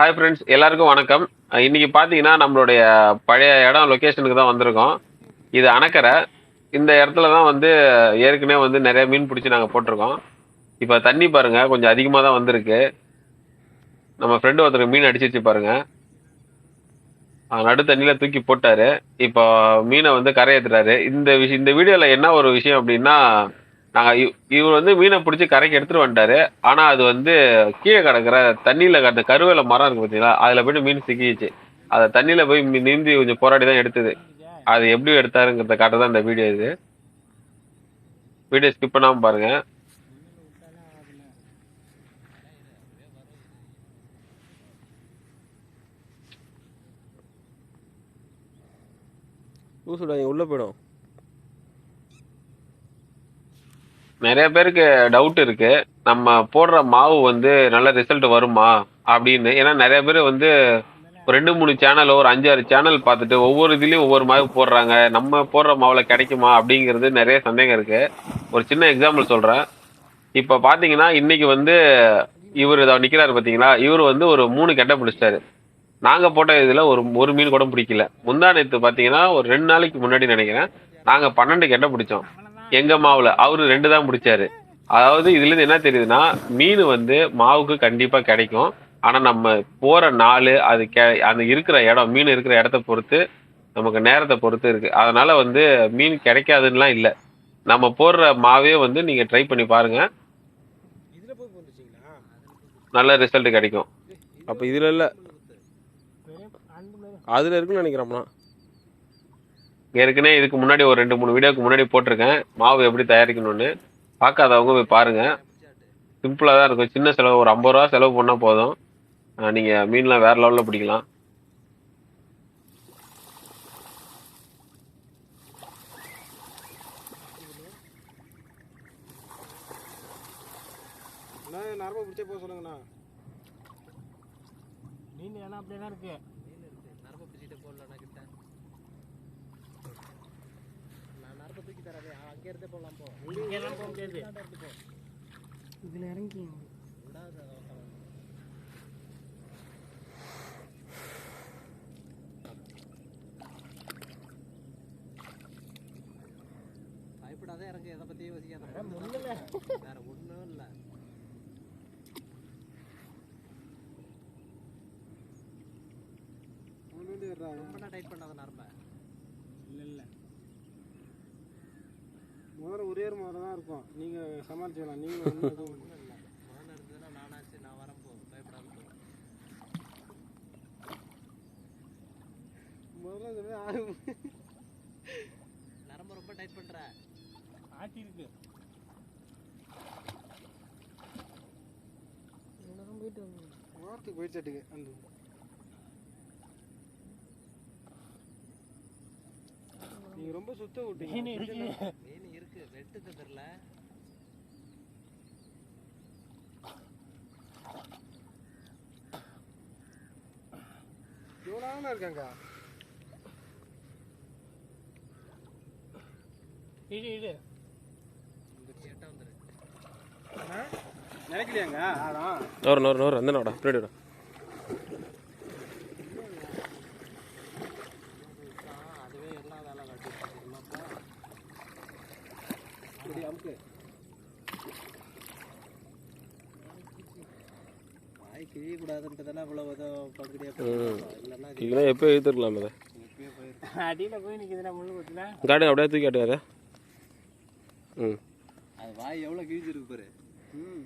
Hi friends எல்லாருக்கும் வணக்கம். இன்னைக்கு பார்த்தீங்கன்னா நம்மளுடைய பழைய இடம் லொக்கேஷனுக்கு தான் வந்திருக்கோம். இது அணக்கரை. இந்த இடத்துல தான் வந்து ஏற்கனவே வந்து நிறைய மீன் பிடிச்சி நாங்கள் போட்டிருக்கோம். இப்போ தண்ணி பாருங்கள் கொஞ்சம் அதிகமாக தான் வந்திருக்கு. நம்ம ஃப்ரெண்டு ஒருத்தருக்கு மீன் அடிச்சு வச்சு பாருங்கள் நடு தண்ணியில் தூக்கி போட்டார். இப்போ மீனை வந்து கரையேற்றுறாரு இந்த விஷயம் இந்த வீடியோவில் என்ன ஒரு விஷயம் அப்படின்னா நாங்கள் இவர் வந்து மீனை பிடிச்சி கரைக்கு எடுத்துட்டு வந்துட்டாரு. ஆனால் அது வந்து கீழே கிடக்குற தண்ணியில் அந்த கருவேல மரம் இருக்கு பார்த்தீங்களா அதில் போயிட்டு மீன் சிக்கிச்சு. அதை தண்ணியில் போய் நீந்தி கொஞ்சம் போராடி தான் எடுத்தது. அது எப்படி எடுத்தாருங்கிறத காட்ட தான் இந்த வீடியோ இது. வீடியோ ஸ்கிப் பண்ணாமல் பாருங்க. லூசு உள்ளே போயிடும். நிறைய பேருக்கு டவுட் இருக்கு. நம்ம போடுற மாவு வந்து நல்ல ரிசல்ட் வருமா? அப்படின்னு. ஏன்னா நிறைய பேர் வந்து ஒரு ரெண்டு மூணு சேனல் ஒரு அஞ்சாறு சேனல் பார்த்துட்டு ஒவ்வொரு இதுலயும் ஒவ்வொரு மாவு போடுறாங்க. நம்ம போடுற மாவுல கிடைக்குமா? அப்படிங்கிறது நிறைய சந்தேகம் இருக்கு. ஒரு சின்ன எக்ஸாம்பிள் சொல்றேன். இப்போ பாத்தீங்கன்னா இன்னைக்கு வந்து இவர் இதை நிக்கிறாரு பாத்தீங்களா? இவர் வந்து ஒரு மூணு கெட்ட பிடிச்சிட்டாரு. நாங்க போட்ட இதுல ஒரு ஒரு மீன் கூட பிடிக்கல. முந்தா நேத்து பாத்தீங்கன்னா ஒரு ரெண்டு நாளைக்கு முன்னாடி நினைக்கிறேன் நாங்க பன்னெண்டு கெட்ட பிடிச்சோம். எங்க மாவுல? அவரு ரெண்டு தான் முடிச்சாரு. அதாவது இதுல இருந்து என்ன தெரியுதுன்னா மீன் வந்து மாவுக்கு கண்டிப்பா கிடைக்கும். ஆனா நம்ம போற நாள் அது கெ- அந்த இருக்கிற இடம் மீன் இருக்கிற இடத்த பொறுத்து நமக்கு நேரத்தை பொறுத்து இருக்கு. அதனால வந்து மீன் கிடைக்காதுன்னுலாம் இல்லை. நம்ம போடுற மாவே வந்து நீங்க ட்ரை பண்ணி பாருங்க. நல்ல ரிசல்ட் கிடைக்கும். அப்போ இதில் இல்லை. அதில் இருக்குன்னு நினைக்கிறோம்னா ஏற்கனவே இதுக்கு முன்னாடி ஒரு ரெண்டு மூணு வீடியோக்கு முன்னாடி போட்டிருக்கேன். மாவு எப்படி தயாரிக்கணும்னு. பார்க்காதவங்க போய் பாருங்க. சிம்பிளாக தான் இருக்கும். சின்ன செலவு ஒரு ஐம்பது ரூபா செலவு பண்ணால் போதும். அஹ் நீங்க மீன்லாம் வேற லெவலில் பிடிக்கலாம். பிடிச்சே போக சொல்லுங்கண்ணா. மீன் அப்படியே தான் இருக்கு. நரம்பு பிடிச்சிட்டு போடலண்ணா கிட்ட தூக்கி அங்கே இருந்தே போடலாம் போ இங்கெல்லாம் போக முடியாது இதில் இறங்கி பயப்படாத இறங்க எதை பற்றி யோசிக்காத வேற ஒன்றும் இல்லை ரொம்ப டைட் பண்ணாத நரம்ப இல்லை இல்லை முதல்ல ஒரே ஒரு முதல்ல தான் இருக்கும். நீங்கள் சமாளிச்சிடலாம் நீங்கள் ஒன்றும் எதுவும் இல்லை முதல்ல மாதிரி ஆகும் நரம்பு ரொம்ப டைட் பண்ணுற ஆட்டி இருக்கு போயிட்டு வந்து ஓரத்துக்கு போயிடுச்சாட்டுக்கு அந்த நீங்கள் ரொம்ப சுத்த விட்டீங்க. இருக்கு. வெட்டு தெரியல எவ்வளோ நாளாக இருக்காங்க. இடு இடு நினைக்கலையாங்க? நோர் நோர் நோர் அந்த நாடா பின்னாடி அமுக்கு. வாய் கிழியக்கூடாதுன்றதெல்லாம் இவ்வளோ ஏதோ பகுதியாக இல்லைன்னா இல்லைன்னா எப்போ எழுத்துருக்கலாம் அதை அடியில் போய் நிற்குதுண்ணா முள்ளு கொத்துல காட்டுங்க அப்படியே தூக்கி காட்டுங்க ம். அது வாய் எவ்வளோ கிழிச்சிருக்கு பாரு. ம்.